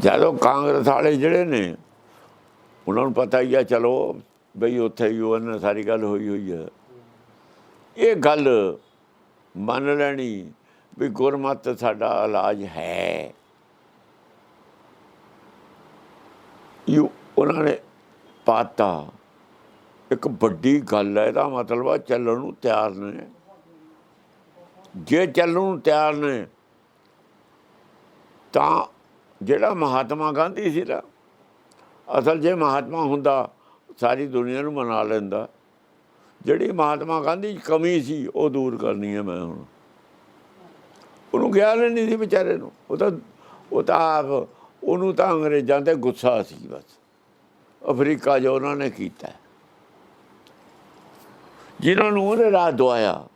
ਜਦੋਂ ਕਾਂਗਰਸ ਵਾਲੇ ਜਿਹੜੇ ਨੇ, ਉਹਨਾਂ ਨੂੰ ਪਤਾ ਹੀ ਆ, ਚਲੋ ਬਈ ਉੱਥੇ ਯੂਐਨ ਨਾਲ ਸਾਰੀ ਗੱਲ ਹੋਈ ਹੋਈ ਹੈ ਇਹ ਗੱਲ ਮੰਨ ਲੈਣੀ ਵੀ ਗੁਰਮਤ ਸਾਡਾ ਇਲਾਜ ਹੈ। ਯੂ, ਉਹਨਾਂ ਨੇ ਪਾਤਾ। ਇੱਕ ਵੱਡੀ ਗੱਲ ਹੈ ਇਹਦਾ ਮਤਲਬ ਆ ਚੱਲਣ ਨੂੰ ਤਿਆਰ ਨੇ। ਜੇ ਚੱਲਣ ਨੂੰ ਤਿਆਰ ਨੇ, ਤਾਂ ਜਿਹੜਾ ਮਹਾਤਮਾ ਗਾਂਧੀ ਸੀ ਨਾ, ਅਸਲ ਜੇ ਮਹਾਤਮਾ ਹੁੰਦਾ, ਸਾਰੀ ਦੁਨੀਆ ਨੂੰ ਮਨਾ ਲੈਂਦਾ। ਜਿਹੜੀ ਮਹਾਤਮਾ ਗਾਂਧੀ ਕਮੀ ਸੀ, ਉਹ ਦੂਰ ਕਰਨੀ ਹੈ ਮੈਂ ਹੁਣ। ਉਹਨੂੰ ਗਿਆਨ ਹੀ ਨਹੀਂ ਸੀ ਵਿਚਾਰੇ ਨੂੰ। ਉਹ ਤਾਂ ਉਹ ਤਾਂ ਆਪ, ਉਹਨੂੰ ਤਾਂ ਅੰਗਰੇਜ਼ਾਂ ਤੇ ਗੁੱਸਾ ਸੀ ਬਸ। ਅਫਰੀਕਾ ਜੋ ਉਹਨਾਂ ਨੇ ਕੀਤਾ। ਜਿਨ੍ਹਾਂ ਨੂੰ ਉਹਨੇ ਰਾਜ ਦਵਾਇਆ,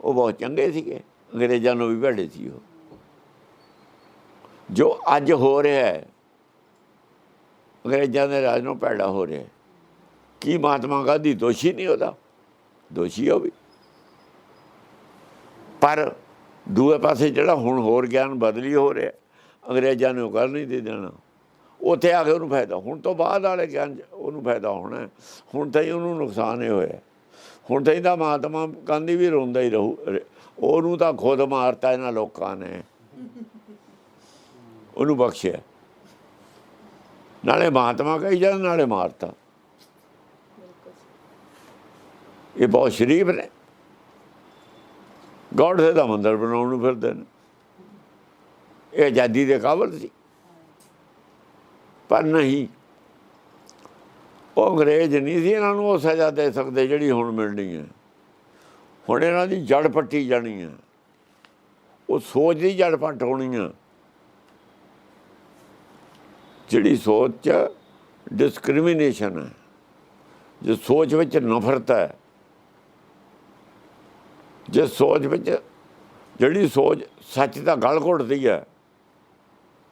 ਉਹ ਬਹੁਤ ਚੰਗੇ ਸੀਗੇ। ਅੰਗਰੇਜ਼ਾਂ ਨੂੰ ਵੀ ਭੇੜੇ ਸੀ ਉਹ। ਜੋ ਅੱਜ ਹੋ ਰਿਹਾ ਹੈ, ਅੰਗਰੇਜ਼ਾਂ ਦੇ ਰਾਜ ਨੂੰ ਭੈੜਾ ਹੋ ਰਿਹਾ ਕੀ ਮਹਾਤਮਾ ਗਾਂਧੀ ਦੋਸ਼ੀ ਨਹੀਂ ਉਹਦਾ? ਦੋਸ਼ੀ ਹੋ ਵੀ। ਪਰ ਦੂਏ ਪਾਸੇ ਜਿਹੜਾ ਹੁਣ ਹੋਰ ਗਿਆਨ ਬਦਲੀ ਹੋ ਰਿਹਾ ਅੰਗਰੇਜ਼ਾਂ ਨੇ ਉਹ ਕਰ ਨਹੀਂ ਦੇ ਦੇਣਾ। ਉੱਥੇ ਆ ਕੇ ਉਹਨੂੰ ਫਾਇਦਾ, ਹੁਣ ਤੋਂ ਬਾਅਦ ਵਾਲੇ ਗਿਆਨ 'ਚ ਉਹਨੂੰ ਫਾਇਦਾ ਹੋਣਾ ਹੁਣ ਤਾਂ ਹੀ ਉਹਨੂੰ ਨੁਕਸਾਨ ਹੀ ਹੋਇਆ ਹੁਣ ਤਾਂ ਇਹਦਾ ਮਹਾਤਮਾ ਗਾਂਧੀ ਵੀ ਰੋਂਦਾ ਹੀ ਰਹੂ, ਉਹਨੂੰ ਤਾਂ ਖੁਦ ਮਾਰਤਾ ਇਹਨਾਂ ਲੋਕਾਂ ਨੇ। ਉਹਨੂੰ ਬਖਸ਼ਿਆ। ਨਾਲੇ ਮਹਾਤਮਾ ਕਹੀ ਜਾਂ ਨਾਲੇ ਮਾਰਤਾ। ਇਹ ਬਹੁਤ ਸ਼ਰੀਫ ਨੇ। ਗੌਡ ਦਾ ਮੰਦਰ ਬਣਾਉਣ ਨੂੰ ਫਿਰਦੇ ਨੇ। ਇਹ ਆਜ਼ਾਦੀ ਦੇ ਕਾਬਲ ਸੀ। ਪਰ ਨਹੀਂ, ਉਹ ਅੰਗਰੇਜ਼ ਨਹੀਂ ਸੀ ਇਹਨਾਂ ਨੂੰ ਉਹ ਸਜ਼ਾ ਦੇ ਸਕਦੇ ਜਿਹੜੀ ਹੁਣ ਮਿਲਣੀ ਹੈ। ਹੁਣ ਇਹਨਾਂ ਦੀ ਜੜ ਪੱਟੀ ਜਾਣੀ ਹੈ। ਉਹ ਸੋਚ ਦੀ ਜੜ ਪੱਟ ਹੋਣੀ ਹੈ। ਜਿਹੜੀ ਸੋਚ ਚ ਡਿਸਕ੍ਰਿਮੀਨੇਸ਼ਨ ਹੈ, ਜੇ ਸੋਚ ਵਿੱਚ ਨਫ਼ਰਤ ਹੈ, ਜੇ ਸੋਚ ਵਿੱਚ ਜਿਹੜੀ ਸੋਚ ਸੱਚ ਦਾ ਗਲ ਘੁੱਟਦੀ ਹੈ,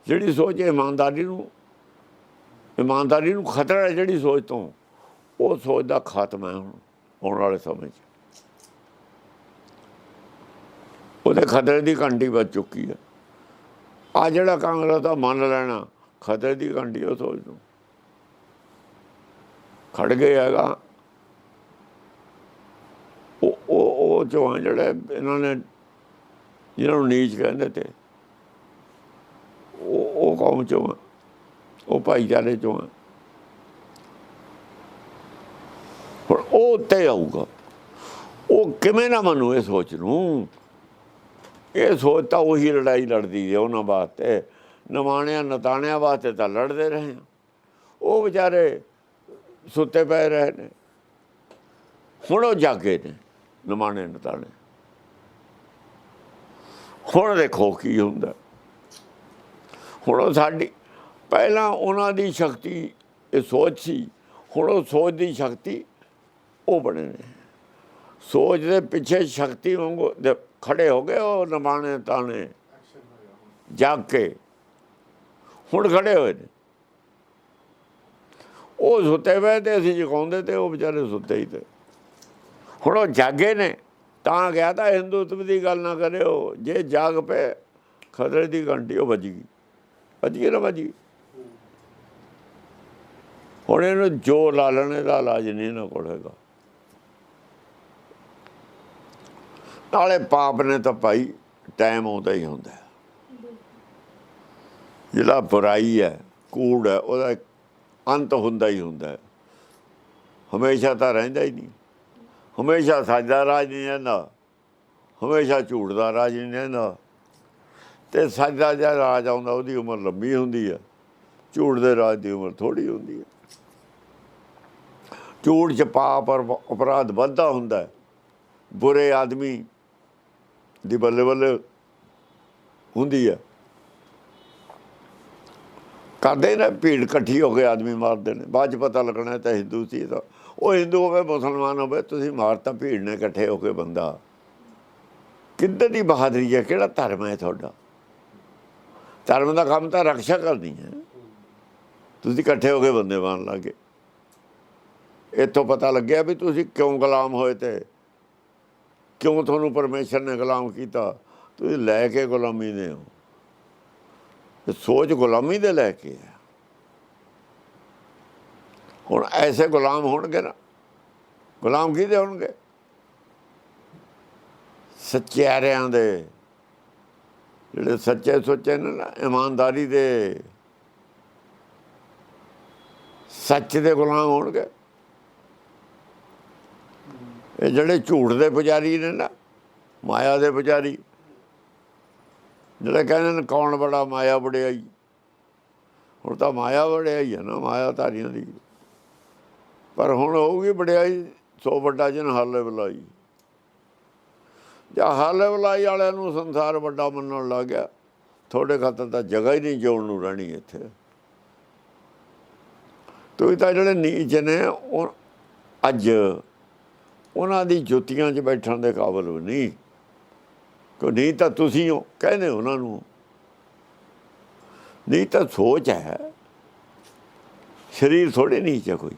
ਜਿਹੜੀ ਸੋਚ ਇਮਾਨਦਾਰੀ ਨੂੰ ਇਮਾਨਦਾਰੀ ਨੂੰ ਖਤਰਾ ਹੈ ਜਿਹੜੀ ਸੋਚ ਤੋਂ, ਉਹ ਸੋਚ ਦਾ ਖਾਤਮਾ ਹੈ ਹੁਣ, ਆਉਣ ਵਾਲੇ ਸਮੇਂ 'ਚ। ਉਹਦੇ ਖਤਰੇ ਦੀ ਘੰਟੀ ਵੱਜ ਚੁੱਕੀ ਹੈ। ਆ ਜਿਹੜਾ ਕਾਂਗਰਸ ਦਾ ਮੰਨ ਲੈਣਾ ਖਤਰੇ ਦੀ ਘੰਟੀ ਉਹ ਸੋਚ ਨੂੰ। ਖੜ ਗਏ ਹੈਗਾ। ਉਹ ਉਹ ਉਹ ਜੋ ਜਿਹੜੇ ਇਹਨਾਂ ਨੇ, ਜਿਹਨਾਂ ਨੂੰ ਨੀਚ ਕਹਿੰਦੇ ਤੇ, ਉਹ ਉਹ ਕੌਮ ਚੋਂ ਉਹ ਭਾਈਚਾਰੇ ਚੋਂ ਆ। ਉਹ ਉੱਤੇ ਆਊਗਾ। ਉਹ ਕਿਵੇਂ ਨਾ ਮੰਨੂ ਇਹ ਸੋਚ ਨੂੰ। ਇਹ ਸੋਚ ਤਾਂ ਉਹੀ ਲੜਾਈ ਲੜਦੀ ਹੈ ਉਹਨਾਂ ਵਾਸਤੇ। ਨਵਾਣਿਆਂ ਨਤਾਣਿਆਂ ਵਾਸਤੇ ਤਾਂ ਲੜਦੇ ਰਹੇ ਉਹ ਵਿਚਾਰੇ ਸੁੱਤੇ ਪਏ ਰਹੇ ਨੇ। ਹੁਣ ਉਹ ਜਾਗੇ ਨੇ ਨਮਾਣੇ ਨਤਾਣੇ ਹੁਣ ਦੇਖੋ ਕੀ ਹੁੰਦਾ। ਹੁਣ ਉਹ ਸਾਡੀ ਪਹਿਲਾਂ ਉਹਨਾਂ ਦੀ ਸ਼ਕਤੀ ਇਹ ਸੋਚ ਸੀ। ਹੁਣ ਉਹ ਸੋਚ ਦੀ ਸ਼ਕਤੀ ਉਹ ਬਣੇ ਨੇ। ਸੋਚ ਦੇ ਪਿੱਛੇ ਸ਼ਕਤੀ ਵਾਂਗੂ ਖੜੇ ਹੋ ਗਏ ਉਹ ਨਮਾਣੇ ਤਾਣੇ ਜਾਗ ਕੇ ਹੁਣ ਖੜੇ ਹੋਏ ਨੇ। ਉਹ ਸੁੱਤੇ ਪਏ ਤੇ ਅਸੀਂ ਜਗਾਉਂਦੇ ਤੇ ਉਹ ਵਿਚਾਰੇ ਸੁੱਤੇ ਹੀ ਤੇ। ਹੁਣ ਉਹ ਜਾਗੇ ਨੇ, ਤਾਂ ਗਿਆ ਤਾਂ ਹਿੰਦੂਤਵ ਦੀ ਗੱਲ ਨਾ ਕਰਿਓ, ਜੇ ਜਾਗ ਪਏ, ਖਤਰੇ ਦੀ ਘੰਟੀ ਉਹ ਵੱਜ ਗਈ। ਵੱਜ ਗਈ ਨਾ ਵੱਜ ਗਈ। ਹੁਣ ਇਹਨੂੰ ਜੋ ਲਾ ਲੈਣੇ ਦਾ ਇਲਾਜ ਨਹੀਂ ਨਾ ਕੋਲ ਹੈਗਾ। ਨਾਲੇ ਪਾਪ ਨੇ ਤਾਂ ਭਾਈ ਟਾਈਮ ਆਉਂਦਾ ਹੀ ਹੁੰਦਾ ਜਿਹੜਾ ਬੁਰਾਈ ਹੈ, ਕੂੜ ਹੈ, ਉਹਦਾ ਇੱਕ ਅੰਤ ਹੁੰਦਾ ਹੀ ਹੁੰਦਾ ਹਮੇਸ਼ਾ ਤਾਂ ਰਹਿੰਦਾ ਹੀ ਨਹੀਂ। ਹਮੇਸ਼ਾ ਸਾਜਦਾ ਰਾਜ ਨਹੀਂ ਰਹਿੰਦਾ। ਹਮੇਸ਼ਾ ਝੂਠ ਦਾ ਰਾਜ ਨਹੀਂ ਰਹਿੰਦਾ। ਤੇ ਸੱਚ ਦਾ ਜਿਹੜਾ ਰਾਜ ਆਉਂਦਾ, ਉਹਦੀ ਉਮਰ ਲੰਬੀ ਹੁੰਦੀ ਹੈ। ਝੂਠ ਦੇ ਰਾਜ ਦੀ ਉਮਰ ਥੋੜੀ ਹੁੰਦੀ ਹੈ। ਝੂਠ ਚ ਪਾਪ ਔਰ ਅਪਰਾਧ ਵੱਧਦਾ ਹੁੰਦਾ ਹੈ। ਬੁਰੇ ਆਦਮੀ ਦੀ ਬੱਲੇ ਬੱਲੇ ਹੁੰਦੀ ਹੈ। ਕਰਦੇ ਨਾ, ਭੀੜ ਇਕੱਠੀ ਹੋ ਕੇ ਆਦਮੀ ਮਾਰਦੇ ਨੇ। ਬਾਅਦ ਚ ਪਤਾ ਲੱਗਣਾ ਤਾਂ ਹਿੰਦੂ ਸੀ ਤਾਂ। ਉਹ ਹਿੰਦੂ ਹੋਵੇ, ਮੁਸਲਮਾਨ ਹੋਵੇ, ਤੁਸੀਂ ਮਾਰਤਾ ਭੀੜ ਨੇ ਇਕੱਠੇ ਹੋ ਕੇ ਬੰਦਾ। ਕਿੱਦਾਂ ਦੀ ਬਹਾਦਰੀ ਹੈ? ਕਿਹੜਾ ਧਰਮ ਹੈ ਤੁਹਾਡਾ? ਧਰਮ ਦਾ ਕੰਮ ਤਾਂ ਰੱਖਿਆ ਕਰਨੀ ਹੈ। ਤੁਸੀਂ ਇਕੱਠੇ ਹੋ ਕੇ ਬੰਦੇ ਮਾਰਨ ਲੱਗੇ। ਇੱਥੋਂ ਪਤਾ ਲੱਗਿਆ ਵੀ ਤੁਸੀਂ ਕਿਉਂ ਗੁਲਾਮ ਹੋਏ ਤੇ? ਕਿਉਂ ਤੁਹਾਨੂੰ ਪਰਮੇਸ਼ਰ ਨੇ ਗੁਲਾਮ ਕੀਤਾ? ਤੁਸੀਂ ਲੈ ਕੇ ਗੁਲਾਮੀ ਦੇ ਹੋ। ਸੋਚ ਗੁਲਾਮੀ ਦੇ ਲੈ ਕੇ ਹੈ ਹੁਣ ਐਸੇ ਗੁਲਾਮ ਹੋਣਗੇ ਨਾ, ਗੁਲਾਮ ਕਿਹਦੇ ਹੋਣਗੇ? ਸੱਚਿਆਰਿਆਂ ਦੇ। ਜਿਹੜੇ ਸੱਚੇ ਸੁੱਚੇ ਨੇ ਨਾ, ਇਮਾਨਦਾਰੀ ਦੇ। ਸੱਚ ਦੇ ਗੁਲਾਮ ਹੋਣਗੇ। ਇਹ ਜਿਹੜੇ ਝੂਠ ਦੇ ਪੁਜਾਰੀ ਨੇ ਨਾ, ਮਾਇਆ ਦੇ ਪੁਜਾਰੀ ਜਿਹੜੇ ਕਹਿੰਦੇ ਨੇ ਕੌਣ ਬੜਾ, ਮਾਇਆ ਵਡਿਆਈ। ਹੁਣ ਤਾਂ ਮਾਇਆ ਵਡਿਆਈ ਹੈ ਨਾ, ਮਾਇਆ ਧਾਰੀਆਂ ਦੀ। ਪਰ ਹੁਣ ਹੋਊਗੀ ਵਡਿਆਈ, ਸੋ ਵੱਡਾ ਜਨ ਹਾਲੇ ਬੁਲਾਈ। ਜਾਂ ਹਾਲੇ ਬੁਲਾਈ ਵਾਲਿਆਂ ਨੂੰ ਸੰਸਾਰ ਵੱਡਾ ਮੰਨਣ ਲੱਗ ਗਿਆ। ਤੁਹਾਡੇ ਖਾਤਰ ਤਾਂ ਜਗ੍ਹਾ ਹੀ ਨਹੀਂ ਜੋੜ ਨੂੰ ਰਹਿਣੀ ਇੱਥੇ। ਤੁਸੀਂ ਤਾਂ ਜਿਹੜੇ ਨੀਚ ਨੇ, ਉਹ ਅੱਜ ਉਹਨਾਂ ਦੀ ਜੁੱਤੀਆਂ 'ਚ ਬੈਠਣ ਦੇ ਕਾਬਲ ਵੀ ਨਹੀਂ। ਕਿ ਨਹੀਂ ਤਾਂ ਤੁਸੀਂ ਹੋ ਕਹਿੰਦੇ ਉਹਨਾਂ ਨੂੰ, ਨਹੀਂ ਤਾਂ ਸੋਚ ਹੈ, ਸਰੀਰ ਥੋੜੇ ਨੀਚ ਹੈ ਕੋਈ।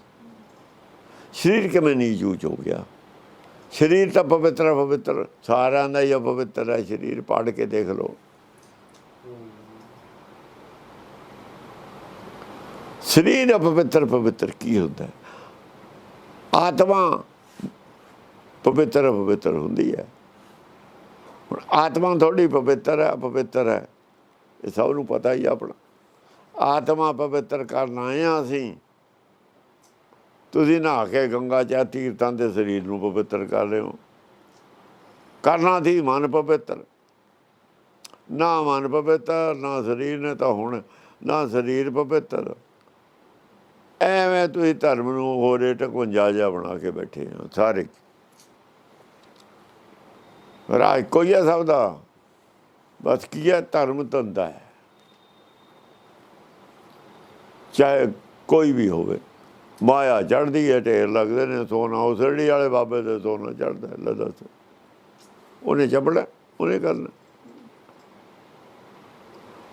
ਸਰੀਰ ਕਿਵੇਂ ਨੀਚ ਉੱਚ ਹੋ ਗਿਆ? ਸਰੀਰ ਤਾਂ ਪਵਿੱਤਰ ਪਵਿੱਤਰ। ਸਾਰਿਆਂ ਦਾ ਹੀ ਪਵਿੱਤਰ ਹੈ, ਸਰੀਰ ਪੜ ਕੇ ਦੇਖ ਲਓ। ਸਰੀਰ ਅਪਵਿੱਤਰ, ਪਵਿੱਤਰ ਕੀ ਹੁੰਦਾ? ਆਤਮਾ ਪਵਿੱਤਰ ਪਵਿੱਤਰ ਹੁੰਦੀ ਹੈ। ਹੁਣ ਆਤਮਾ ਥੋੜੀ ਪਵਿੱਤਰ ਹੈ, ਅਪਵਿੱਤਰ ਹੈ। ਇਹ ਸਭ ਨੂੰ ਪਤਾ ਹੀ ਆਪਣਾ। ਆਤਮਾ ਪਵਿੱਤਰ ਕਰਨ ਆਏ ਹਾਂ ਅਸੀਂ। ਤੁਸੀਂ ਨਹਾ ਕੇ ਗੰਗਾ ਚ ਤੀਰਥਾਂ ਦੇ ਸਰੀਰ ਨੂੰ ਪਵਿੱਤਰ ਕਰ ਰਹੇ ਹੋ। ਕਰਨਾ ਸੀ ਮਨ ਪਵਿੱਤਰ। ਨਾ ਮਨ ਪਵਿੱਤਰ, ਨਾ ਸਰੀਰ ਨੇ ਤਾਂ ਹੁਣ ਨਾ ਸਰੀਰ ਪਵਿੱਤਰ। ਐਵੇਂ ਤੁਸੀਂ ਧਰਮ ਨੂੰ ਹੋਰੇ ਟਕਵੰਜਾ ਜਿਹਾ ਬਣਾ ਕੇ ਬੈਠੇ ਹੋ, ਸਾਰੇ। ਰਾਜ ਕੋਈ ਹੈ ਸਭ ਦਾ? ਬਸ ਕੀ ਹੈ? ਧਰਮ ਧੰਦਾ ਹੈ। ਚਾਹੇ ਕੋਈ ਵੀ ਹੋਵੇ। ਮਾਇਆ ਚੜਦੀ ਹੈ, ਢੇਰ ਲੱਗਦੇ ਨੇ, ਸੋਨਾ ਉਸੜੀ ਵਾਲੇ ਬਾਬੇ ਦੇ ਸੋਨਾ ਚੜਦਾ ਲੈ ਦੱਸ। ਉਹਨੇ ਚੱਪੜਾ ਉਹਨੇ ਕਰਨਾ।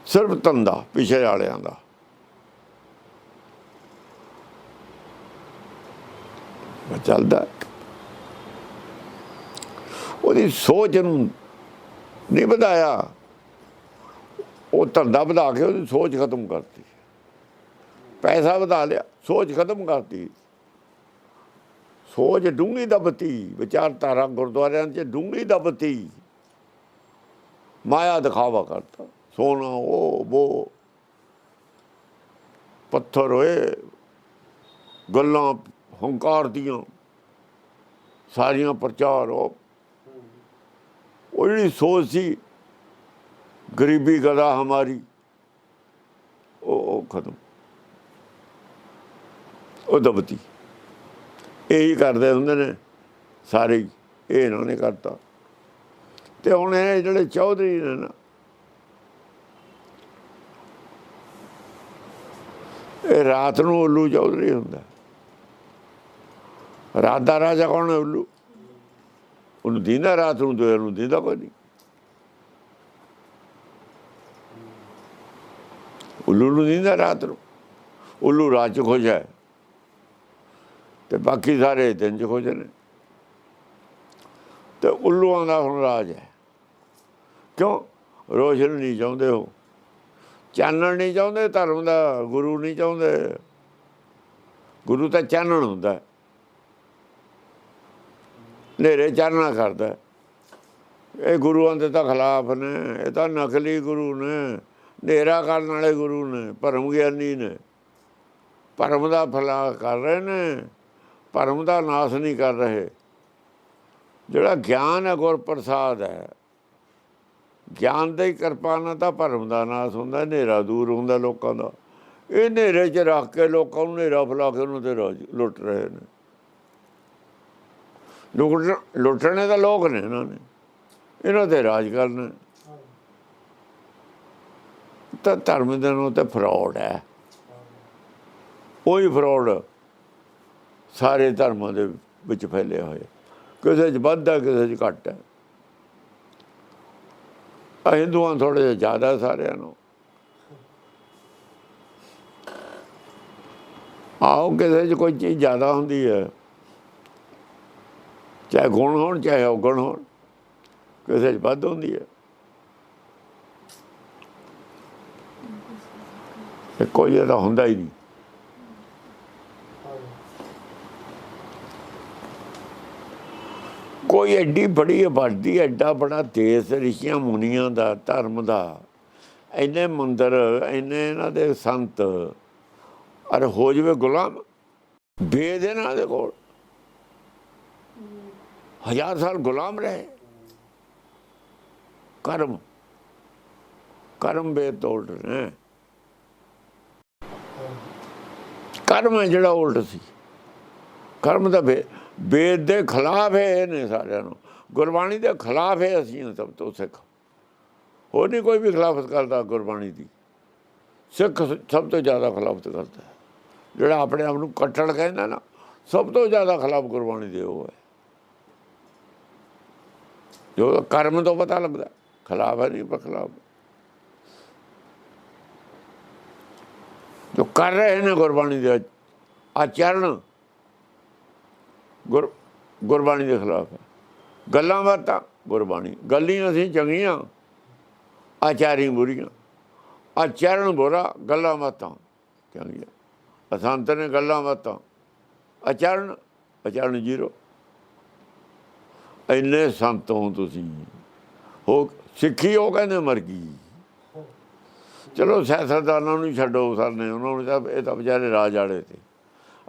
ਸਿਰਫ ਧੰਦਾ, ਪਿਛੇ ਵਾਲਿਆਂ ਦਾ। ਚੱਲਦਾ ਉਹਦੀ ਸੋਚ ਨੂੰ ਨਹੀਂ ਵਧਾਇਆ, ਉਹ ਧੰਦਾ ਵਧਾ ਕੇ ਉਹਦੀ ਸੋਚ ਖਤਮ ਕਰਤੀ। ਪੈਸਾ ਵਧਾ ਲਿਆ, ਸੋਚ ਖਤਮ ਕਰਤੀ। ਸੋਚ ਡੂੰਗੀ ਦਬਤੀ, ਵਿਚਾਰਧਾਰਾ ਗੁਰਦੁਆਰਿਆਂ 'ਚ ਡੂੰਗੀ ਦਬਤੀ। ਮਾਇਆ ਦਿਖਾਵਾ ਕਰਤਾ, ਸੋਨਾ, ਉਹ ਉਹ ਪੱਥਰ ਹੋਏ, ਗੱਲਾਂ ਹੰਕਾਰ ਦੀਆਂ, ਸਾਰੀਆਂ ਪ੍ਰਚਾਰ, ਉਹ ਉਹ ਜਿਹੜੀ ਸੋਚ ਸੀ ਗਰੀਬੀ ਗਦਾ ਹਮਾਰੀ ਉਹ ਖਤਮ ਉਹ ਦਬਤੀ ਇਹੀ ਕਰਦੇ ਹੁੰਦੇ ਨੇ ਸਾਰੇ ਹੀ। ਇਹ ਇਹਨਾਂ ਨੇ ਕਰਤਾ ਤੇ ਹੁਣ ਇਹ ਜਿਹੜੇ ਚੌਧਰੀ ਨੇ ਨਾ ਇਹ ਰਾਤ ਨੂੰ ਉੱਲੂ ਚੌਧਰੀ ਹੁੰਦਾ ਰਾਤ ਦਾ ਰਾਜਾ ਕੌਣ ਹੈ ਉੱਲੂ ਉਹਨੂੰ ਦਿੰਦਾ ਰਾਤ ਨੂੰ ਤੇ ਨੂੰ ਦਿੰਦਾ ਕੋਈ ਨਹੀਂ ਉੱਲੂ ਨੂੰ ਦਿੰਦਾ ਰਾਤ ਨੂੰ ਉੱਲੂ ਰਾਤ ਚ ਖੁਸ਼ ਹੈ ਤੇ ਬਾਕੀ ਸਾਰੇ ਦਿਨ ਚ ਖੁਸ਼ ਨੇ ਤੇ ਉੱਲੂਆਂ ਦਾ ਹੁਣ ਰਾਜ ਹੈ ਕਿਉਂ ਰੋਸ਼ਨ ਨਹੀਂ ਚਾਹੁੰਦੇ ਹੋ ਚਾਨਣ ਨਹੀਂ ਚਾਹੁੰਦੇ ਧਰਮ ਦਾ ਗੁਰੂ ਨਹੀਂ ਚਾਹੁੰਦੇ ਗੁਰੂ ਤਾਂ ਚਾਨਣ ਹੁੰਦਾ ਹੈ। ਹਨੇਰੇ ਚਰਨਾ ਕਰਦਾ। ਇਹ ਗੁਰੂਆਂ ਦੇ ਤਾਂ ਖਿਲਾਫ ਨੇ, ਇਹ ਤਾਂ ਨਕਲੀ ਗੁਰੂ ਨੇ, ਹਨੇਰਾ ਕਰਨ ਵਾਲੇ ਗੁਰੂ ਨੇ, ਭਰਮ ਗਿਆਨੀ ਨੇ। ਭਰਮ ਦਾ ਫਲਾ ਕਰ ਰਹੇ ਨੇ, ਭਰਮ ਦਾ ਨਾਸ ਨਹੀਂ ਕਰ ਰਹੇ। ਜਿਹੜਾ ਗਿਆਨ ਹੈ ਗੁਰ ਪ੍ਰਸਾਦ ਹੈ। ਗਿਆਨ ਦੀ ਕਿਰਪਾ ਨਾਲ ਤਾਂ ਭਰਮ ਦਾ ਨਾਸ ਹੁੰਦਾ, ਹਨੇਰਾ ਦੂਰ ਹੁੰਦਾ ਲੋਕਾਂ ਦਾ। ਇਹ ਹਨੇਰੇ 'ਚ ਰੱਖ ਕੇ ਲੋਕਾਂ ਨੂੰ ਹਨੇਰਾ ਫਲਾ ਕੇ ਉਹਨਾਂ ਤੇ ਰਾਜ ਲੁੱਟ ਰਹੇ ਨੇ। ਲੁੱਟ ਲੁੱਟਣੇ ਤਾਂ ਲੋਕ ਨੇ ਇਹਨਾਂ ਨੇ ਇਹਨਾਂ ਤੇ ਰਾਜ ਕਰਨਾ। ਤਾਂ ਧਰਮ ਦੇ ਨੂੰ ਤੇ ਫਰਾਡ ਹੈ। ਉਹੀ ਫਰਾਡ ਸਾਰੇ ਧਰਮਾਂ ਦੇ ਵਿੱਚ ਫੈਲੇ ਹੋਏ। ਕਿਸੇ 'ਚ ਵੱਧ ਹੈ, ਕਿਸੇ 'ਚ ਘੱਟ ਹੈ। ਹਿੰਦੂਆਂ ਥੋੜੇ ਜਿਹਾ ਜ਼ਿਆਦਾ ਸਾਰਿਆਂ ਨੂੰ। ਆਓ ਕਿਸੇ 'ਚ ਕੋਈ ਚੀਜ਼ ਜ਼ਿਆਦਾ ਹੁੰਦੀ ਹੈ। ਚਾਹੇ ਗੁਣ ਹੋਣ, ਚਾਹੇ ਔਗਣ ਹੋਣ, ਕਿਸੇ 'ਚ ਵੱਧ ਹੁੰਦੀ ਹੈ। ਇਹ ਕੋਈ ਇਹਦਾ ਹੁੰਦਾ ਹੀ ਨਹੀਂ। ਕੋਈ ਐਡੀ ਬੜੀ ਆਬਾਦੀ ਐਡਾ ਬੜਾ ਦੇਸ਼, ਰਿਸ਼ੀਆਂ, ਮੁਨੀਆਂ ਦਾ, ਧਰਮ ਦਾ, ਇੰਨੇ ਮੰਦਰ, ਇੰਨੇ ਇਹਨਾਂ ਦੇ ਸੰਤ, ਅਰ ਹੋ ਜਵੇ ਗੁਲਾਮ ਵੇਦ ਇਹਨਾਂ ਦੇ ਕੋਲ। ਹਜ਼ਾਰ ਸਾਲ ਗੁਲਾਮ ਰਹੇ। ਕਰਮ ਕਰਮ ਵੇਦ ਤੋਂ ਉਲਟ ਨੇ। ਕਰਮ ਹੈ ਜਿਹੜਾ ਉਲਟ ਸੀ। ਕਰਮ ਦਾ ਵੇ- ਵੇਦ ਦੇ ਖਿਲਾਫ ਹੈ ਇਹ ਨੇ ਸਾਰਿਆਂ ਨੂੰ। ਗੁਰਬਾਣੀ ਦੇ ਖਿਲਾਫ ਹੈ ਅਸੀਂ ਸਭ ਤੋਂ ਸਿੱਖ। ਹੋਰ ਨਹੀਂ ਕੋਈ ਵੀ ਖਿਲਾਫਤ ਕਰਦਾ ਗੁਰਬਾਣੀ ਦੀ। ਸਿੱਖ ਸਭ ਤੋਂ ਜ਼ਿਆਦਾ ਖਿਲਾਫਤ ਕਰਦਾ। ਜਿਹੜਾ ਆਪਣੇ ਆਪ ਨੂੰ ਕੱਟੜ ਕਹਿੰਦਾ ਨਾ, ਸਭ ਤੋਂ ਜ਼ਿਆਦਾ ਖਿਲਾਫ ਗੁਰਬਾਣੀ ਦੇ ਉਹ ਹੈ। ਜੋ ਕਰਮ ਤੋਂ ਪਤਾ ਲੱਗਦਾ, ਖਿਲਾਫ ਹੈ ਨਹੀਂ ਪਰ ਜੋ ਕਰ ਰਹੇ ਨੇ ਗੁਰਬਾਣੀ ਦੇ ਆਚਰਣ, ਗੁਰ, ਗੁਰਬਾਣੀ ਦੇ ਖਿਲਾਫ ਹੈ। ਗੱਲਾਂ ਬਾਤਾਂ, ਗੁਰਬਾਣੀ। ਗੱਲੀਆਂ ਅਸੀਂ ਚੰਗੀਆਂ, ਆਚਾਰੀ ਬੁਰੀਆਂ। ਆਚਰਣ ਬੁਰਾ, ਗੱਲਾਂ ਬਾਤਾਂ ਚੰਗੀਆਂ। ਅਸੰਤ ਨੇ ਗੱਲਾਂ ਬਾਤਾਂ। ਆਚਰਣ ਆਚਰਣ ਜੀਰੋ। ਇੰਨੇ ਸੰਤ ਹੋ ਤੁਸੀਂ। ਹੋ ਸਿੱਖੀ ਉਹ ਕਹਿੰਦੇ ਮਰ ਗਈ ਚਲੋ ਸਿਆਸਤਦਾਨਾਂ ਨੂੰ ਹੀ ਛੱਡੋ ਸਰਨੇ ਉਹਨਾਂ ਨੂੰ ਤਾਂ ਇਹ ਤਾਂ ਵਿਚਾਰੇ ਰਾਜ ਆੜੇ ਤੇ।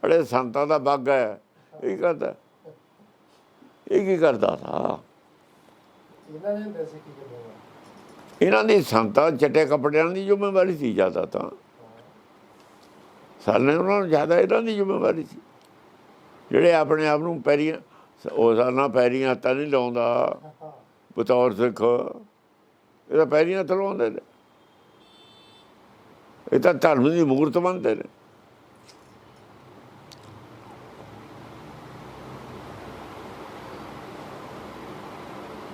ਅੜੇ ਸੰਤਾਂ ਦਾ ਬੱਗ ਹੈ ਇਹ ਕਰਦਾ। ਇਹ ਕੀ ਕਰਦਾ ਥਾ ਇਹਨਾਂ ਨੇ ਪੈਸੇ ਕੀ ਕਰਦੇ ਇਹਨਾਂ ਦੀ ਸੰਤਾਂ ਚਟੇ ਕੱਪੜਿਆਂ ਦੀ ਜ਼ਿੰਮੇਵਾਰੀ ਸੀ ਜ਼ਿਆਦਾ ਤਾਂ। ਸਰਨੇ ਉਹਨਾਂ ਨੂੰ ਜ਼ਿਆਦਾ ਇਹਨਾਂ ਦੀ ਜ਼ਿੰਮੇਵਾਰੀ ਸੀ। ਜਿਹੜੇ ਆਪਣੇ ਆਪ ਨੂੰ ਪੈਰੀਆਂ ਉਹ ਸਾਨਾ ਪੈਰੀਆਂ ਹੱਥਾਂ ਨਹੀਂ ਲਾਉਂਦਾ। ਬਤੌਰ ਸਿੱਖ। ਇਹ ਤਾਂ ਪੈਰੀਆਂ ਹੱਥ ਲਾਉਂਦੇ ਨੇ। ਇਹ ਤਾਂ ਧਰਮ ਦੀ ਮੂਰਤ ਮੰਨਦੇ ਨੇ।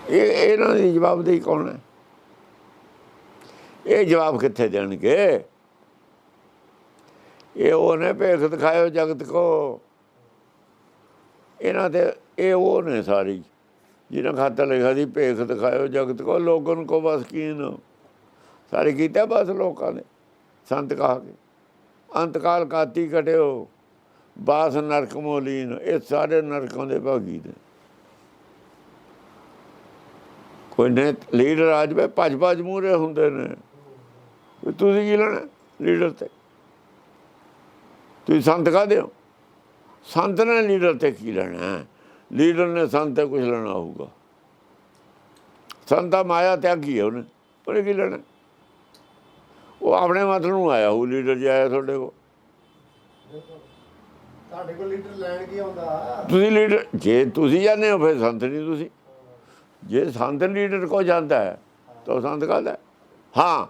ਇਹ ਇਹਨਾਂ ਦੀ ਜਵਾਬਦੇਹੀ ਕੌਣ ਹੈ? ਇਹ ਜਵਾਬ ਕਿੱਥੇ ਦੇਣਗੇ? ਇਹ ਉਹਨੇ ਭੇਖ ਦਿਖਾਇਓ ਜਗਤ ਕੋ। ਇਹਨਾਂ ਤੇ ਇਹ ਉਹ ਨੇ ਸਾਰੀ, ਜਿਹਨਾਂ ਖਾਤਰ ਲਿਖਿਆ ਸੀ, ਭੇਖ ਦਿਖਾਇਓ ਜਗਤ ਕੋ ਲੋਗਨ ਕੋ ਬਸ ਕੀਨ। ਸਾਰੇ ਕੀਤਾ ਬਸ ਲੋਕਾਂ ਨੇ, ਸੰਤ ਕਹਾ ਕੇ। ਅੰਤਕਾਲ ਕਾਤੀ ਕਟਿਓ, ਬਾਸ ਨਰਕ ਮੋਲੀਨ, ਇਹ ਸਾਰੇ ਨਰਕਾਂ ਦੇ ਭਾਗੀ ਨੇ। ਕੋਈ ਨੇ ਲੀਡਰ ਅੱਜ ਵੇ ਭੱਜ ਭੱਜ ਮੂਰੇ ਹੁੰਦੇ ਨੇ। ਤੁਸੀਂ ਕੀ ਲੈਣਾ ਲੀਡਰ ਤੇ? ਤੁਸੀਂ ਸੰਤ ਕਾਹਦੇ ਹੋ? ਸੰਤ ਨੇ ਲੀਡਰ ਤੇ ਕੀ ਲੈਣਾ? ਲੀਡਰ ਨੇ ਸੰਤ ਤੇ ਕੁਝ ਲੈਣਾ ਹੋਊਗਾ। ਸੰਤਾ ਮਾਇਆ ਤਿਆਗੀ ਹੈ ਉਹਨੇ ਉਹਨੇ ਕੀ ਲੈਣਾ? ਉਹ ਆਪਣੇ ਮਤ ਨੂੰ ਆਇਆ ਉਹ ਲੀਡਰ ਜਿਹਾ ਆਇਆ ਤੁਹਾਡੇ ਕੋਲ। ਤੁਹਾਡੇ ਕੋਲ ਲੀਟਰ ਲੈਣ ਕੀ ਆਉਂਦਾ? ਤੁਸੀਂ ਲੀਡਰ ਜੇ ਤੁਸੀਂ ਜਾਂਦੇ ਹੋ ਫਿਰ ਸੰਤ ਨਹੀਂ ਤੁਸੀਂ। ਜੇ ਸੰਤ ਲੀਡਰ ਕੋ ਜਾਂਦਾ ਹੈ ਤਾਂ ਉਹ ਸੰਤ ਕਹਦਾ ਹਾਂ।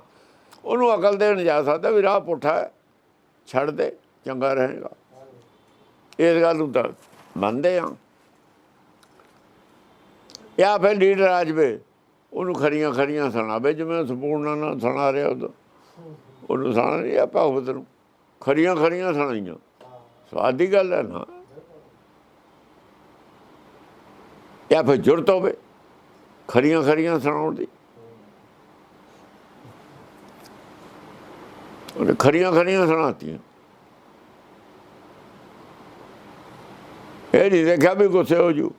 ਉਹਨੂੰ ਅਕਲ ਦੇਣ ਜਾ ਸਕਦਾ ਵੀ ਰਾਹ ਪੁੱਠਾ ਹੈ ਛੱਡ ਦੇ ਚੰਗਾ ਰਹੇਗਾ। ਇਸ ਗੱਲ ਨੂੰ ਤਾਂ ਮੰਨਦੇ ਆ ਜਾਂ ਫਿਰ ਲੀਡਰ ਆ ਜਾਵੇ, ਉਹਨੂੰ ਖਰੀਆਂ ਖਰੀਆਂ ਸੁਣਾਵੇ ਜਿਵੇਂ ਸੰਪੂਰਨਾ ਨਾਲ ਸੁਣਾ ਰਿਹਾ ਉਦੋਂ ਉਹਨੂੰ ਸੁਣਾ ਨਹੀਂ ਆ ਭਗਵਤ ਨੂੰ ਖਰੀਆਂ ਖਰੀਆਂ ਸੁਣਾਈਆਂ ਸਵਾਦ ਦੀ ਗੱਲ ਹੈ ਨਾ। ਜਾਂ ਫਿਰ ਜੁਰਤ ਹੋਵੇ ਖਰੀਆਂ ਖਰੀਆਂ ਸੁਣਾਉਣ ਦੀ ਉਹਨੇ ਖਰੀਆਂ ਖਰੀਆਂ ਸੁਣਾਤੀਆਂ ਇਹ ਨਹੀਂ ਦੇਖਿਆ ਵੀ ਗੁੱਸੇ ਹੋ ਜੂ।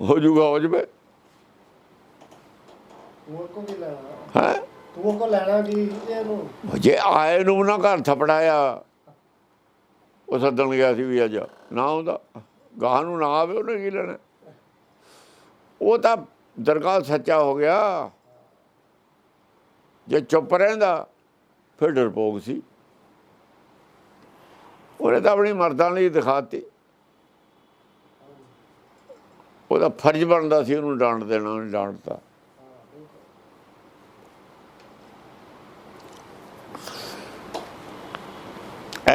ਹੋ ਜੂਗਾ ਹੋ ਜਵੇ। ਹੈ? ਤੂੰ ਕੋ ਲੈਣਾ ਕੀ ਇਹਨੂੰ? ਜੇ ਆਏ ਨੂੰ ਨਾ ਘਰ ਥਪੜਾਇਆ ਉਹ ਸੱਦਣ ਗਿਆ ਸੀ ਵੀ ਅੱਜ। ਨਾ ਆਉਂਦਾ। ਗਾਹ ਨੂੰ ਨਾ ਆਵੇ ਉਹਨੇ ਕੀ ਲੈਣਾ? ਉਹ ਤਾਂ ਦਰਗਾਹ ਸੱਚਾ ਹੋ ਗਿਆ। ਜੇ ਚੁੱਪ ਰਹਿੰਦਾ ਫਿਰ ਡਰਪੋਕ ਸੀ। ਉਹਨੇ ਤਾਂ ਆਪਣੀ ਮਰਦਾਂ ਲਈ ਦਿਖਾਤੀ। ਉਹਦਾ ਫਰਜ਼ ਬਣਦਾ ਸੀ ਉਹਨੂੰ ਡਾਂਟ ਦੇਣਾ ਉਹਨੇ ਡਾਂਟਤਾ।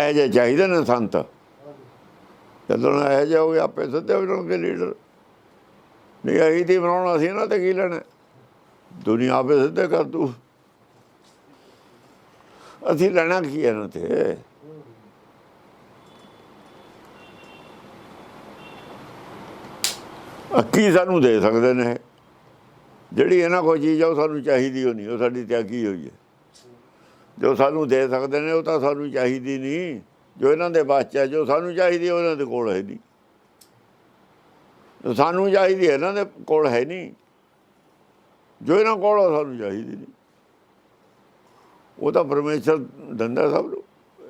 ਇਹ ਜੇ ਚਾਹੀਦੇ ਨੇ ਸੰਤ, ਜਦੋਂ ਇਹ ਜੇ ਹੋ ਗਿਆ ਆਪੇ ਸਿੱਧੇ ਹੋ ਜਾਣਗੇ ਲੀਡਰ। ਨਹੀਂ ਅਹੀ ਦੀ ਬਣਾਉਣਾ ਸੀ ਇਹਨਾਂ ਤੇ ਕੀ ਲੈਣਾ? ਦੁਨੀਆ ਆਪੇ ਸਿੱਧੇ ਕਰ ਤੂੰ ਅਸੀਂ ਲੈਣਾ ਕੀ ਇਹਨਾਂ ਤੇ? ਅੱਕੀ ਸਾਨੂੰ ਦੇ ਸਕਦੇ ਨੇ? ਇਹ। ਜਿਹੜੀ ਇਹਨਾਂ ਕੋਈ ਚੀਜ਼ ਆ, ਉਹ ਸਾਨੂੰ ਚਾਹੀਦੀ ਹੋਣੀ, ਉਹ ਸਾਡੀ ਤਿਆਗੀ ਹੋਈ ਹੈ। ਜੋ ਸਾਨੂੰ ਦੇ ਸਕਦੇ ਨੇ ਉਹ ਤਾਂ ਸਾਨੂੰ ਚਾਹੀਦੀ ਨਹੀਂ। ਜੋ ਇਹਨਾਂ ਦੇ ਬਸ 'ਚ ਹੈ ਜੋ ਸਾਨੂੰ ਚਾਹੀਦੀ ਉਹ ਇਹਨਾਂ ਦੇ ਕੋਲ ਹੈ ਨਹੀਂ। ਜੋ ਸਾਨੂੰ ਚਾਹੀਦੀ ਇਹਨਾਂ ਦੇ ਕੋਲ ਹੈ ਨਹੀਂ। ਜੋ ਇਹਨਾਂ ਕੋਲ ਸਾਨੂੰ ਚਾਹੀਦੀ ਨਹੀਂ। ਉਹ ਤਾਂ ਪਰਮੇਸ਼ਰ ਦਿੰਦਾ ਸਭ ਨੂੰ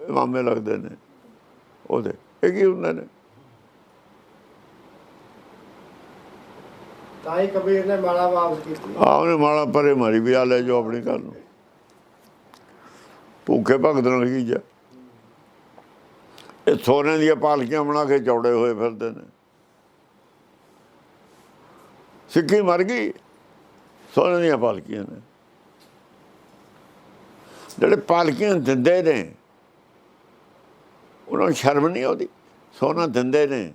ਮਾਮੇ ਲੱਗਦੇ ਨੇ। ਉਹਦੇ ਇਹ ਕੀ ਹੁੰਦੇ ਨੇ? ਤਾਂ ਹੀ ਕਬੀਰ ਨੇ ਮਾਲਾ ਵਾਪਸ ਕੀਤੀ। ਆ ਉਹਨੇ ਮਾਲਾ ਪਰੇ ਮਾਰੀ ਵੀ ਆ ਲੈ ਜੋ ਆਪਣੀ ਘਰ ਨੂੰ। ਭੁੱਖੇ ਭਗਤ ਨਾਲ ਕੀ ਜਾ? ਇਹ ਸੋਨੇ ਦੀਆਂ ਪਾਲਕੀਆਂ ਬਣਾ ਕੇ ਚੌੜੇ ਹੋਏ ਫਿਰਦੇ ਨੇ। ਸਿੱਖੀ ਮਰ ਗਈ, ਸੋਨੇ ਦੀਆਂ ਪਾਲਕੀਆਂ ਨੇ। ਜਿਹੜੇ ਪਾਲਕੀਆਂ ਦਿੰਦੇ ਨੇ, ਉਹਨਾਂ ਨੂੰ ਸ਼ਰਮ ਨਹੀਂ ਆਉਂਦੀ? ਸੋਨਾ ਦਿੰਦੇ ਨੇ।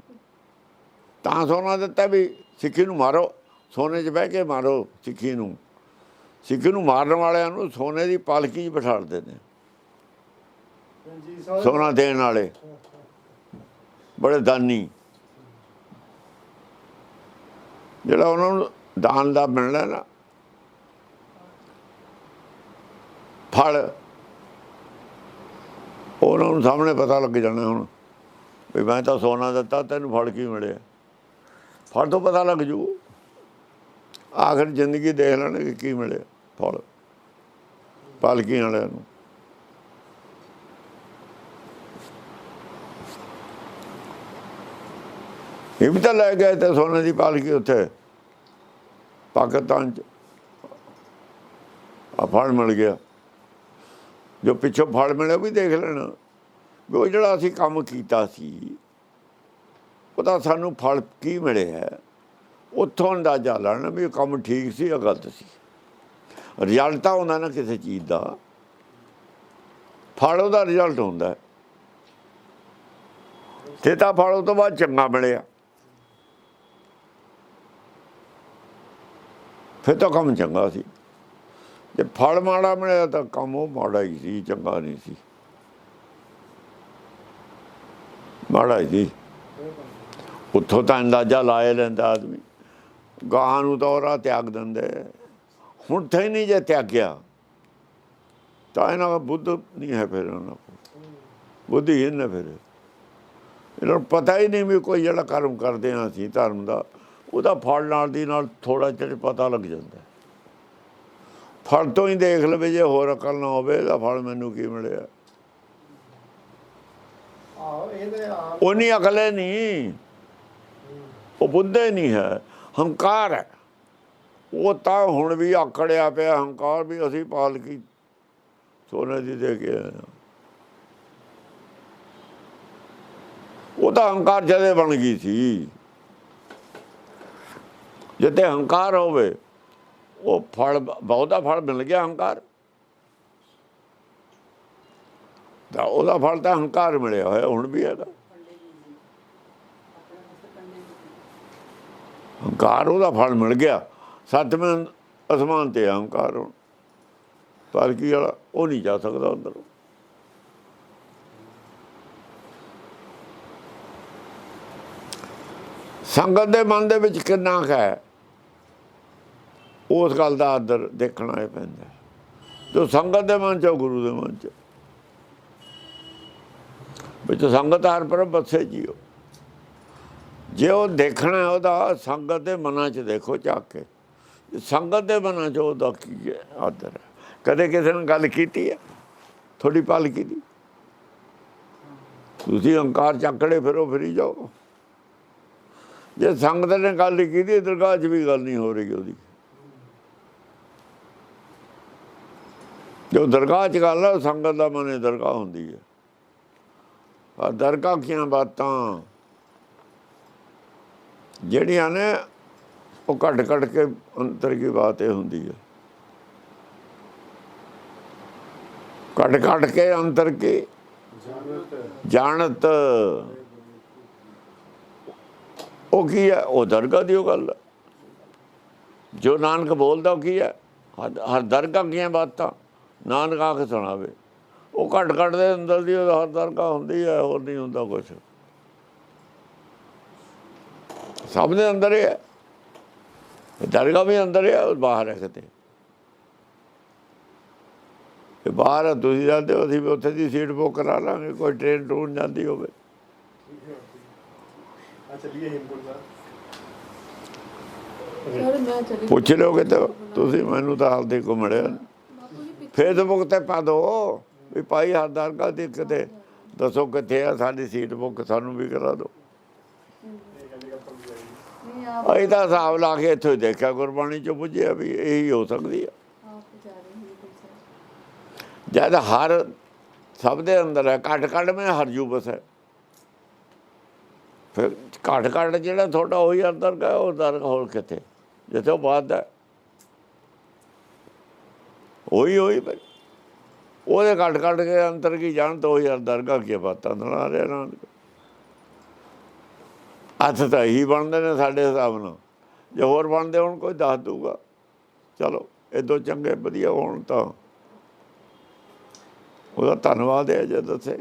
ਤਾਂ ਸੋਨਾ ਦਿੱਤਾ ਵੀ ਸਿੱਖੀ ਨੂੰ ਮਾਰੋ। ਸੋਨੇ 'ਚ ਬਹਿ ਕੇ ਮਾਰੋ ਸਿੱਖੀ ਨੂੰ। ਸਿੱਖੀ ਨੂੰ ਮਾਰਨ ਵਾਲਿਆਂ ਨੂੰ ਸੋਨੇ ਦੀ ਪਾਲਕੀ 'ਚ ਬਿਠਾੜਦੇ ਨੇ। ਸੋਨਾ ਦੇਣ ਵਾਲੇ। ਬੜੇ ਦਾਨੀ। ਜਿਹੜਾ ਉਹਨਾਂ ਨੂੰ ਦਾਨ ਦਾ ਮਿਲਣਾ ਨਾ, ਫਲ, ਉਹਨਾਂ ਨੂੰ ਸਾਹਮਣੇ ਪਤਾ ਲੱਗ ਜਾਣਾ ਹੁਣ, ਵੀ ਮੈਂ ਤਾਂ ਸੋਨਾ ਦਿੱਤਾ, ਤੈਨੂੰ ਫਲ ਕੀ ਮਿਲਿਆ? ਫਲ ਤੋਂ ਪਤਾ ਲੱਗ ਜੂ, ਆਖਰ ਜ਼ਿੰਦਗੀ ਦੇਖ ਲੈਣਗੇ ਕਿ ਕੀ ਮਿਲਿਆ, ਫਲ ਪਾਲਕੀ ਵਾਲਿਆਂ ਨੂੰ ਇਹ ਵੀ ਤਾਂ ਲੈ ਗਏ ਤੇ ਸੋਨੇ ਦੀ ਪਾਲਕੀ ਉੱਥੇ। ਪਾਕਿਸਤਾਨ ਚ ਆ ਫਲ ਮਿਲ ਗਿਆ। ਜੋ ਪਿੱਛੋਂ ਫਲ ਮਿਲਿਆ ਉਹ ਵੀ ਦੇਖ ਲੈਣਾ। ਵੀ ਉਹ ਜਿਹੜਾ ਅਸੀਂ ਕੰਮ ਕੀਤਾ ਸੀ ਉਹਦਾ ਸਾਨੂੰ ਫਲ ਕੀ ਮਿਲਿਆ ਉੱਥੋਂ ਅੰਦਾਜ਼ਾ ਲਾਣਾ ਵੀ ਇਹ ਕੰਮ ਠੀਕ ਸੀ ਜਾਂ ਗਲਤ ਸੀ। ਰਿਜ਼ਲਟ ਤਾਂ ਹੁੰਦਾ ਨਾ ਕਿਸੇ ਚੀਜ਼ ਦਾ। ਫਲ ਉਹਦਾ ਰਿਜ਼ਲਟ ਹੁੰਦਾ। ਹੈ। ਤੇ ਤਾਂ ਫਲ ਉਹ ਤੋਂ ਬਾਅਦ ਚੰਗਾ ਮਿਲਿਆ। ਫਿਰ ਤਾਂ ਕੰਮ ਚੰਗਾ ਸੀ। ਜੇ ਫਲ ਮਾੜਾ ਮਿਲਿਆ ਤਾਂ ਕੰਮ ਉਹ ਮਾੜਾ ਹੀ ਸੀ, ਚੰਗਾ ਨਹੀਂ ਸੀ। ਮਾੜਾ ਹੀ ਸੀ। ਉੱਥੋਂ ਤਾਂ ਅੰਦਾਜ਼ਾ ਲਾਏ ਲੈਂਦਾ ਆਦਮੀ। ਗਾਹਾਂ ਨੂੰ ਤਾਂ ਉਹਰਾ ਤਿਆਗ ਦਿੰਦੇ। ਹੁਣ ਤੇ ਨਹੀਂ ਜੇ ਤਿਆਗਿਆ, ਤਾਂ ਇਹਨਾਂ ਦਾ ਬੁੱਧ ਨਹੀਂ ਹੈ ਫਿਰ ਉਹਨਾਂ ਕੋਲ। ਬੁੱਧੀਹੀਨ ਨੇ ਫਿਰ। ਇਹਨਾਂ ਨੂੰ ਪਤਾ ਹੀ ਨਹੀਂ ਵੀ ਕੋਈ ਜਿਹੜਾ ਕਰਮ ਕਰਦੇ ਹਾਂ ਅਸੀਂ ਧਰਮ ਦਾ ਉਹਦਾ ਫਲ ਨਾਲ ਦੀ ਨਾਲ ਥੋੜਾ ਜਿਹਾ ਪਤਾ ਲੱਗ ਜਾਂਦਾ। ਫਲ ਤੋਂ ਹੀ ਦੇਖ ਲਵੇ ਜੇ ਹੋਰ ਅਕਲ ਨਾ ਹੋਵੇ ਇਹਦਾ ਫਲ ਮੈਨੂੰ ਕੀ ਮਿਲਿਆ? ਆਮ ਉਨੀ ਅਕਲ ਨਹੀਂ ਉਹ ਬੁੱਧੇ ਨਹੀਂ ਹੈ ਹੰਕਾਰ ਹੈ। ਉਹ ਤਾਂ ਹੁਣ ਵੀ ਆਕੜਿਆ ਪਿਆ ਹੰਕਾਰ ਵੀ ਅਸੀਂ ਪਾਲਕੀ ਸੋਨੇ ਦੀ ਦੇ ਕੇ ਆਏ ਹਾਂ। ਉਹਦਾ ਹੰਕਾਰ ਜਦੇ ਬਣ ਗਈ ਸੀ। ਜਿੱਤੇ ਹੰਕਾਰ ਹੋਵੇ, ਉਹ ਫਲ, ਬਹੁਤਾ ਫਲ ਮਿਲ ਗਿਆ ਹੰਕਾਰ। ਤਾਂ ਉਹਦਾ ਫਲ ਤਾਂ ਹੰਕਾਰ ਮਿਲਿਆ ਹੋਇਆ, ਹੁਣ ਵੀ ਹੈਗਾ। ਹੰਕਾਰ ਉਹਦਾ ਫਲ ਮਿਲ ਗਿਆ। ਸੱਤਵੇਂ ਅਸਮਾਨ ਤੇ ਹੈ ਹੰਕਾਰ ਹੁਣ। ਪਾਲਕੀ ਵਾਲਾ, ਉਹ ਨਹੀਂ ਜਾ ਸਕਦਾ ਅੰਦਰ ਸੰਗਤ ਦੇ ਮਨ ਦੇ ਵਿੱਚ ਕਿੰਨਾ ਕੁ ਹੈ? ਉਸ ਗੱਲ ਦਾ ਆਦਰ ਦੇਖਣਾ ਹੀ ਪੈਂਦਾ। ਜੋ ਸੰਗਤ ਦੇ ਮਨ ਚ ਗੁਰੂ ਦੇ ਮਨ ਚ ਵਿੱਚ ਸੰਗਤ ਹਰ ਪਰ ਬਸੇ ਜੀਓ। ਜੇ ਉਹ ਦੇਖਣਾ ਉਹਦਾ ਸੰਗਤ ਦੇ ਮਨਾਂ 'ਚ ਦੇਖੋ ਚੱਕ ਕੇ। ਸੰਗਤ ਦੇ ਮਨਾਂ 'ਚ, ਉਹਦਾ ਕੀ ਹੈ? ਆਦਰ ਹੈ। ਕਦੇ ਕਿਸੇ ਨੇ ਗੱਲ ਕੀਤੀ ਹੈ? ਥੋੜੀ ਪਾਲਕੀ ਦੀ ਤੁਸੀਂ ਹੰਕਾਰ ਚੱਕੜੇ ਫਿਰੋ ਫਿਰੀ ਜਾਓ। ਜੇ ਸੰਗਤ ਨੇ ਗੱਲ ਕੀਤੀ, ਦਰਗਾਹ 'ਚ ਵੀ ਗੱਲ ਨਹੀਂ ਹੋ ਰਹੀ ਉਹਦੀ। ਜੋ ਦਰਗਾਹ 'ਚ ਗੱਲ ਹੈ ਉਹ ਸੰਗਤ ਦਾ ਮਨੇ ਦਰਗਾਹ ਹੁੰਦੀ ਹੈ ਆ ਦਰਗਾਹ ਕੀਆਂ ਬਾਤਾਂ? ਜਿਹੜੀਆਂ ਨੇ, ਉਹ ਘਟ ਘਟ ਕੇ ਅੰਤਰ ਕੀ ਬਾਤ ਇਹ ਹੁੰਦੀ ਹੈ ਘਟ ਘਟ ਕੇ ਅੰਤਰ ਕੀ? ਜਾਣਤ। ਉਹ ਕੀ ਹੈ ਉਹ ਦਰਗਾਹ ਦੀ ਉਹ ਗੱਲ ਜੋ ਨਾਨਕ ਬੋਲਦਾ ਉਹ ਕੀ ਹੈ ਹਰ ਹਰ ਦਰਗਾਹ ਕੀਆਂ ਬਾਤਾਂ। ਨਾਨਕ ਆ ਕੇ ਸੁਣਾਵੇ ਉਹ ਘਟ ਘਟ ਦੇ ਅੰਦਰ ਦੀ ਉਹ ਹਰ ਦਰਗਾਹ ਹੁੰਦੀ ਹੈ ਹੋਰ ਨਹੀਂ ਹੁੰਦਾ ਕੁਝ ਸਭ ਦੇ ਅੰਦਰ ਹੀ ਹੈ। ਦਰਗਾਹ ਵੀ ਅੰਦਰ ਹੈ ਉਹ ਬਾਹਰ ਹੈ ਕਿਤੇ। ਇਹ ਬਾਹਰ ਤੁਸੀਂ ਜਾਂਦੇ ਹੋ ਅਸੀਂ ਵੀ ਉੱਥੇ ਦੀ ਸੀਟ ਬੁੱਕ ਕਰਾ ਲਾਂਗੇ ਕੋਈ ਟ੍ਰੇਨ ਟੂਨ ਜਾਂਦੀ ਹੋਵੇ। ਪੁੱਛ ਲਿਓਗੇ ਤਾਂ ਤੁਸੀਂ ਮੈਨੂੰ ਤਾਂ ਹਾਲ ਦੇ ਬਾਪੂ ਜੀ ਫੇਸਬੁੱਕ ਤੇ ਪਾ ਦੋ ਵੀ ਭਾਈ ਹਰਦਾਰ ਕਾ ਦਿੱਕਤ ਹੈ ਦੱਸੋ ਕਿੱਥੇ ਆ ਸਾਡੀ ਸੀਟ ਬੁੱਕ, ਸਾਨੂੰ ਵੀ ਕਰਾ ਦਿਓ। ਅਸੀਂ ਤਾਂ ਹਿਸਾਬ ਲਾ ਕੇ ਇੱਥੋਂ ਦੇਖਿਆ, ਗੁਰਬਾਣੀ ਚ ਪੁੱਜਿਆ ਵੀ ਇਹੀ ਹੋ ਸਕਦੀ ਆ। ਜਦ ਹਰ ਸਭ ਦੇ ਅੰਦਰ ਹੈ, ਘੱਟ ਘੱਟ ਮੈਂ ਹਰਜੂ ਬਸ ਹੈ। ਫਿਰ ਘੱਟ ਘੱਟ ਜਿਹੜਾ ਤੁਹਾਡਾ ਉਹੀ ਅੰਦਰ ਦਾ ਉਹ ਦਰ ਹੋਰ ਕਿੱਥੇ? ਜਿੱਥੇ ਉਹ ਬਾਤ ਹੈ। ਉਹੀ ਉਹੀ ਉਹਦੇ ਘੱਟ ਘੱਟ ਕੇ ਅੰਤਰ ਕੀ ਜਾਣ ਤਾਂ ਉਹੀ ਦਰਗਾਹ ਕੀ ਬਾਤਾਂ ਨਾ ਰਿਹਾ ਨਾਨਕ। ਹੱਥ ਤਾਂ ਹੀ ਬਣਦੇ ਨੇ ਸਾਡੇ ਹਿਸਾਬ ਨਾਲ। ਜੇ ਹੋਰ ਬਣਦੇ ਹੁਣ, ਕੋਈ ਦੱਸ ਦੂਗਾ ਚਲੋ ਇਦੋਂ ਚੰਗੇ, ਵਧੀਆ ਹੋਣ ਤਾਂ। ਉਹਦਾ ਧੰਨਵਾਦ ਹੈ ਜੇ ਦੱਸੇ।